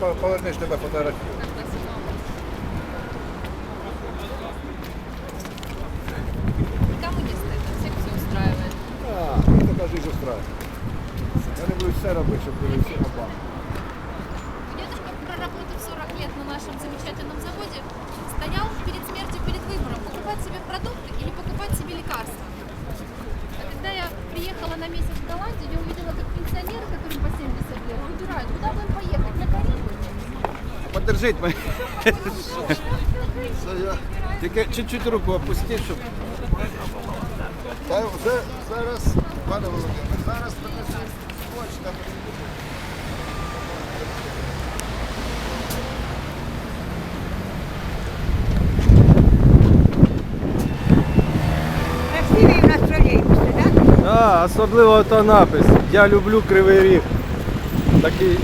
по- повернеш тебе фотографію. Коммунисты это всех все устраивает. А, мені така жизнь устраиває. Я люблю все робити, щоб були всі на банку. Дедушка, проработав 40 лет на нашем замечательном заводе, стоял перед смертью, перед выбором, покупать себе продукты или покупать себе лекарства. А когда я приехала на месяц в Голландию, я увидела, как пенсионеры, которым по 70 лет, выбирают, куда бы им поехать, на Карибы. Я. Тільки чуть-чуть руку опустіть, щоб. Та вже зараз, пане Володимир, зараз принесу скотч там. Красивий у нас тролейбуси, так? А, особливо то напис. Я люблю кривий ріг. Такий.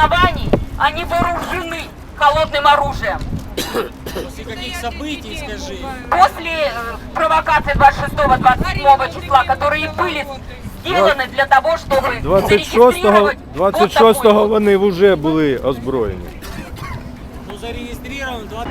на каком основании они вооружены холодным оружием. После каких событий, скажи? После э, провокации 26-27 числа, которые были сделаны для того, чтобы 26-го зарегистрировать вот 26-го такой вот вони вже були озброєні. Ну, зарегистрирован 20...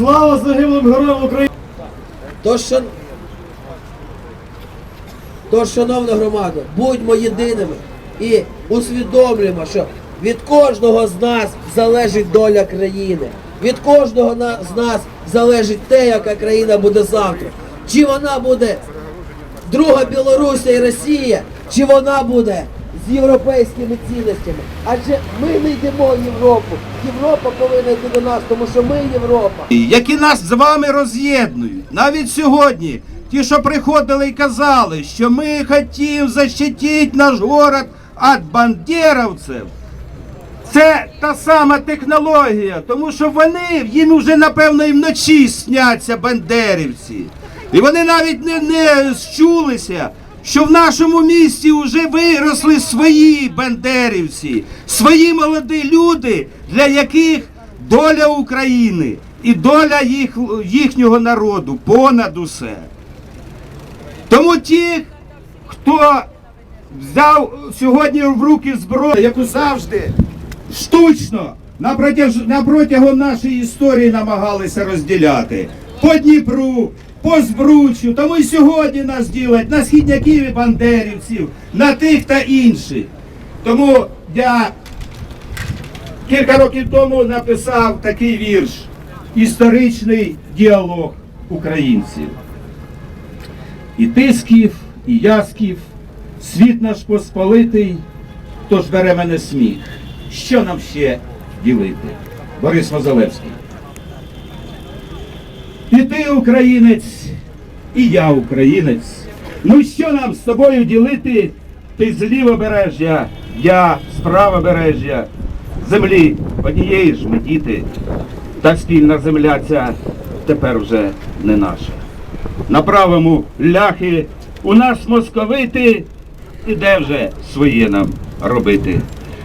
Слава загиблим героям України! Тож, шан... Тож, шановна громада, будьмо єдиними і усвідомлюємо, що від кожного з нас залежить доля країни. Від кожного з нас залежить те, яка країна буде завтра. Чи вона буде друга Білорусія і Росія, чи вона буде європейськими цінностями. Адже ми не йдемо в Європу. Європа повинна йти до нас, тому що ми Європа. які нас з вами роз'єднують. Навіть сьогодні ті, що приходили і казали, що ми хотімо защитити наш город від бандеровців. Це та сама технологія, тому що вони їм вже напевно і вночі сняться бандерівці. І вони навіть не, не щулися, що в нашому місті вже виросли свої бандерівці, свої молоді люди, для яких доля України і доля їх, їхнього народу понад усе. Тому ті, хто взяв сьогодні в руки зброю, яку завжди штучно на протяж- на протягом нашої історії намагалися розділяти по Дніпру, по Збручу, тому і сьогодні нас ділять на східняків і бандерівців, на тих та інших. Тому я кілька років тому написав такий вірш Історичний діалог українців. І тисків, і ясків, світ наш посполитий, тож бере мене сміх. Що нам ще ділити? Борис Мозалевський. І ти українець, і я українець. Ну що нам з тобою ділити? Ти з лівобережжя, я з правобережжя. Землі однієї ж ми діти. Та спільна земля ця тепер вже не наша. На правому ляхи у нас московити, і де вже своє нам робити.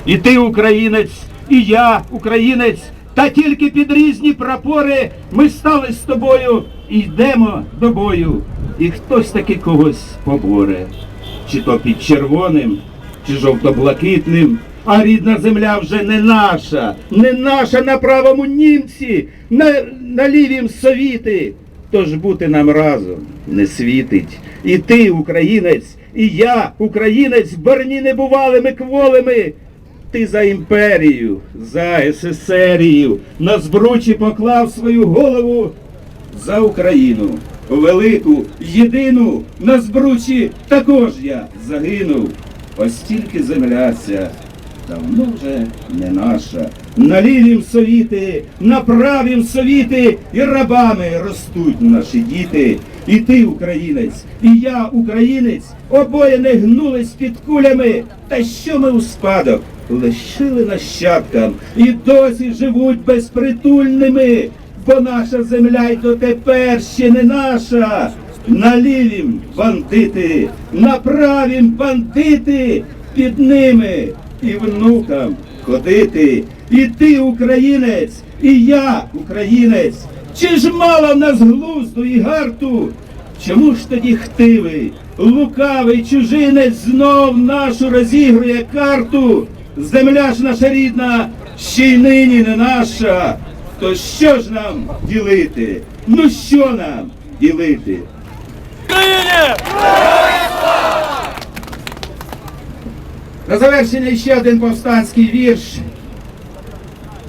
І ти українець, і я українець, та тільки під різні прапори ми стали з тобою і йдемо до бою. І хтось таки когось поборе, чи то під червоним, чи жовто-блакитним. А рідна земля вже не наша, не наша на правому німці, на, на лівім совіти. Тож бути нам разом не світить. І ти, українець, і я, українець, борні небувалими кволими. Ти за імперію, за СССРію, на збручі поклав свою голову за Україну. Велику, єдину, на збручі також я загинув. Ось тільки земля ця давно вже не наша. На лівім совіти, на правім совіти, і рабами ростуть наші діти. І ти, українець, і я, українець, обоє не гнулись під кулями. Та що ми у спадок лишили нащадкам і досі живуть безпритульними, бо наша земля й дотепер ще не наша. На лівім бандити, на правім бандити, під ними і внукам ходити. І ти українець, і я українець. Чи ж мало нас глузду і гарту? Чому ж тоді хтивий, лукавий чужинець знов нашу розігрує карту? Земля ж наша рідна, ще й нині не наша. То що ж нам ділити? Ну що нам ділити? На завершення ще один повстанський вірш.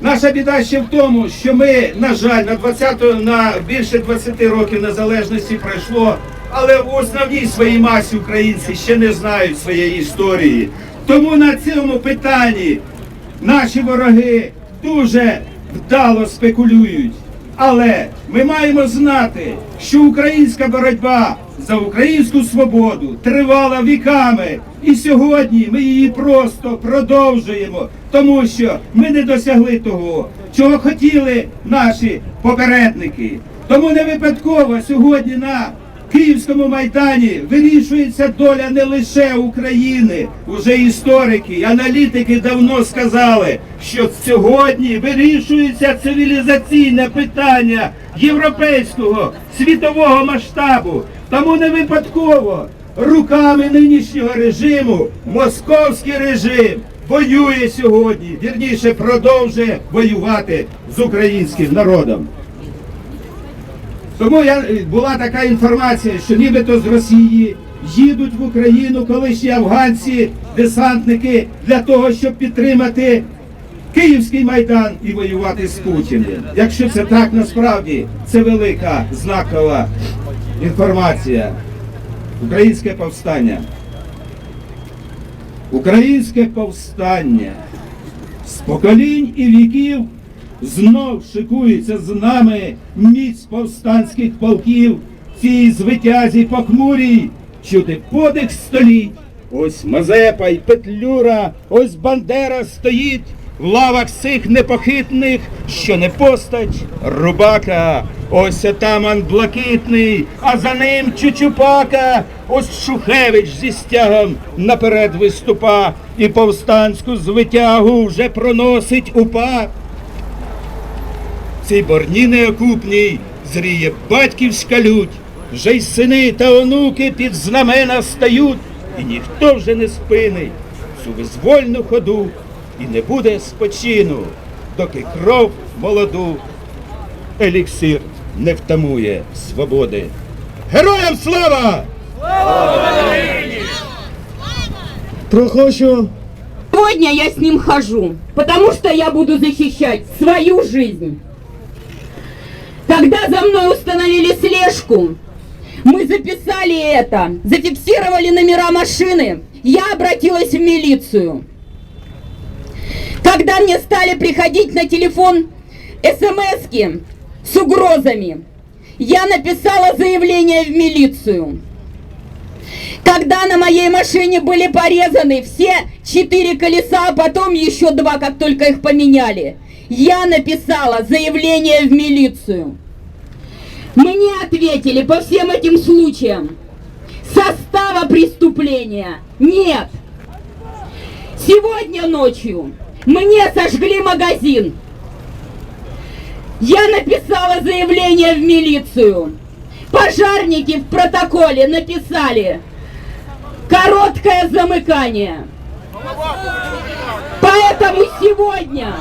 Наша біда ще в тому, що ми, на жаль, на 20, на більше 20 років незалежності пройшло, але в основній своїй масі українці ще не знають своєї історії. Тому на цьому питанні наші вороги дуже вдало спекулюють. Але ми маємо знати, що українська боротьба за українську свободу тривала віками, і сьогодні ми її просто продовжуємо, тому що ми не досягли того, чого хотіли наші попередники. Тому не випадково сьогодні на Київському майдані вирішується доля не лише України. Уже історики, і аналітики давно сказали, що сьогодні вирішується цивілізаційне питання європейського світового масштабу. Тому не випадково руками нинішнього режиму московський режим воює сьогодні, вірніше продовжує воювати з українським народом. Тому я, була така інформація, що нібито з Росії їдуть в Україну колишні афганці, десантники для того, щоб підтримати Київський майдан і воювати з Путіним. Якщо це так насправді, це велика знакова інформація. Українське повстання. українське повстання з поколінь і віків знов шикується з нами міць повстанських полків, цій звитязі похмурій, чути подих століть. Ось Мазепа й Петлюра, ось Бандера стоїть в лавах цих непохитних, що не постать рубака. Ось отаман блакитний, а за ним Чучупака. Ось Шухевич зі стягом наперед виступа, і повстанську звитягу вже проносить упа. Цій борні неокупній зріє батьківська лють, вже й сини та онуки під знамена стають, і ніхто вже не спинить цю визвольну ходу, і не буде спочину, доки кров молоду, еліксир не втамує свободи. Героям слава! Слава! Прохочу Сегодня я с ним хожу, потому что я буду защищать свою жизнь. Когда за мной установили слежку, мы записали это, зафиксировали номера машины, я обратилась в милицию. Когда мне стали приходить на телефон смски с угрозами, я написала заявление в милицию. Когда на моей машине были порезаны все четыре колеса, а потом еще два, как только их поменяли, я написала заявление в милицию. Мне ответили по всем этим случаям. Состава преступления нет. Сегодня ночью мне сожгли магазин. Я написала заявление в милицию. Пожарники в протоколе написали короткое замыкание. Поэтому сегодня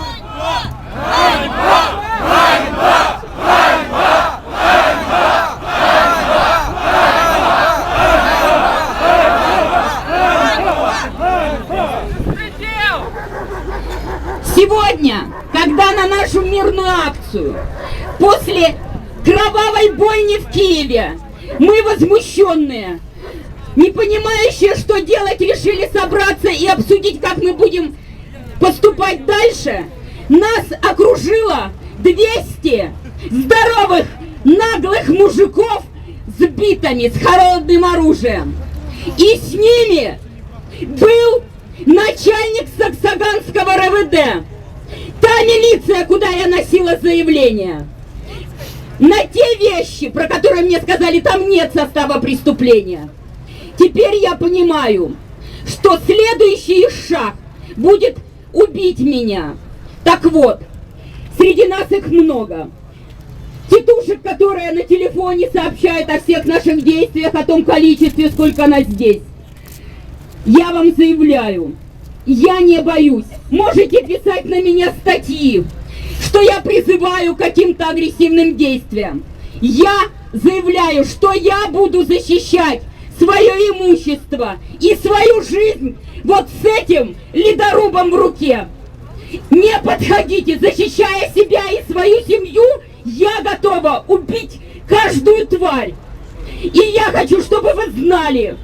Сегодня, когда на нашу мирную акцию, после кровавой бойни в Киеве, мы возмущенные, не понимающие, что делать, решили собраться и обсудить, как мы будем поступать дальше, нас окружило 200 здоровых, наглых мужиков с битами, с холодным оружием. И с ними был начальник Саксаганского РВД. Та милиция, куда я носила заявление. На те вещи, про которые мне сказали, там нет состава преступления. Теперь я понимаю, что следующий шаг будет убить меня. Так вот, среди нас их много. Тетушек, которая на телефоне сообщает о всех наших действиях, о том количестве, сколько нас здесь. Я вам заявляю, я не боюсь. Можете писать на меня статьи, что я призываю к каким-то агрессивным действиям. Я заявляю, что я буду защищать свое имущество и свою жизнь вот с этим ледорубом в руке. Не подходите, защищая себя и свою семью, я готова убить каждую тварь. И я хочу, чтобы вы знали,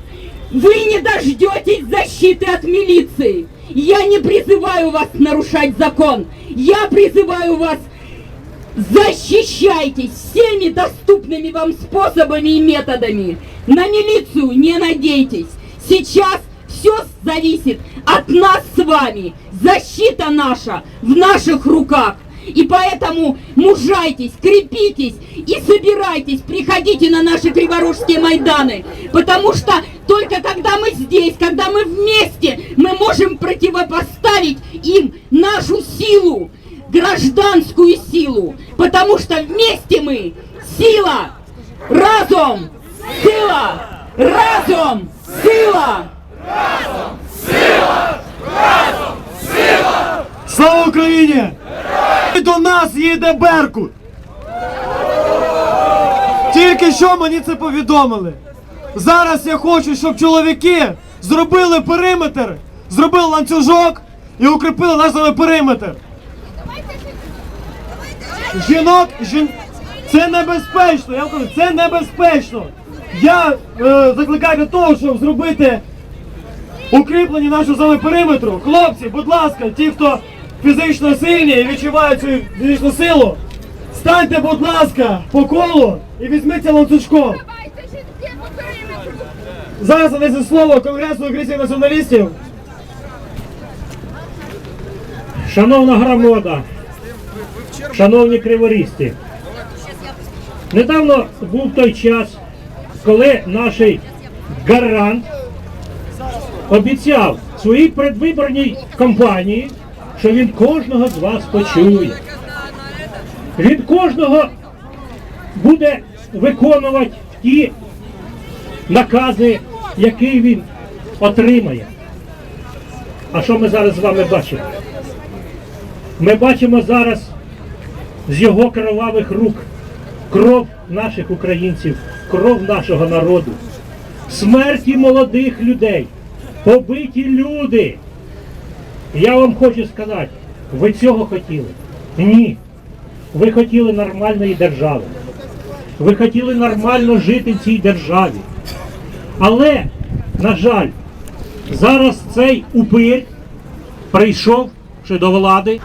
вы не дождетесь защиты от милиции. Я не призываю вас нарушать закон. Я призываю вас защищайтесь всеми доступными вам способами и методами. На милицию не надейтесь. Сейчас все зависит от нас с вами. Защита наша в наших руках. И поэтому мужайтесь, крепитесь и собирайтесь, приходите на наши криворожские Майданы. Потому что только когда мы здесь, когда мы вместе, мы можем противопоставить им нашу силу, гражданскую силу. Потому что вместе мы сила, разум, сила, разум, сила. Слава Україні! До нас їде Беркут! Тільки що мені це повідомили. Зараз я хочу, щоб чоловіки зробили периметр, зробили ланцюжок і укріпили наш периметр. Жінок, жін... це небезпечно, я вам кажу, це небезпечно. Я е, закликаю до того, щоб зробити укріплення нашого з вами периметру. Хлопці, будь ласка, ті, хто фізично сильні і відчувають цю фізичну силу, станьте, будь ласка, по колу і візьміться ланцюжком. Зараз надається слово Конгресу українських націоналістів. Шановна громада, шановні криворізці, недавно був той час, коли наш гарант обіцяв своїй предвиборній кампанії, що він кожного з вас почує. Він кожного буде виконувати ті накази, які він отримає. А що ми зараз з вами бачимо? Ми бачимо зараз з його кровавих рук кров наших українців, кров нашого народу, смерті молодих людей, побиті люди. Я вам хочу сказати, ви цього хотіли? Ні. Ви хотіли нормальної держави. Ви хотіли нормально жити в цій державі. Але, на жаль, зараз цей упир прийшов ще до влади.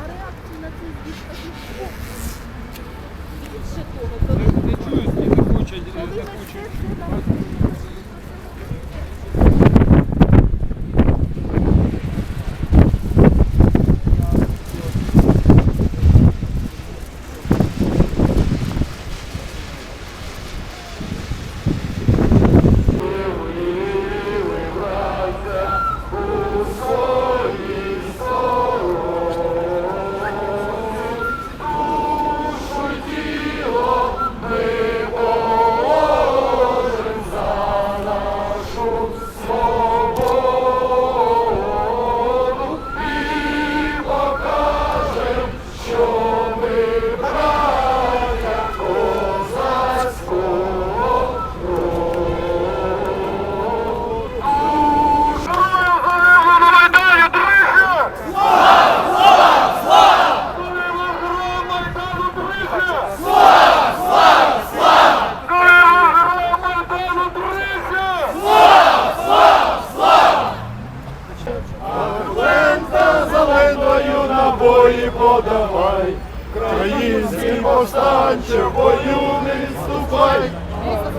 Набої подавай, Український повстанче, в бою не відступай,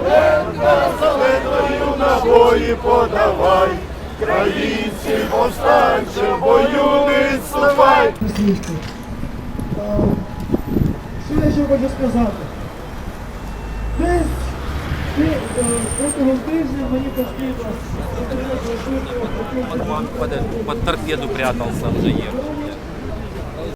Лента зеленою набої подавай, Український повстанче, в бою не відступай. Що я ще хочу сказати? Десь е, протягом тижня мені постійно под, под торпеду прятался в ЖЕ.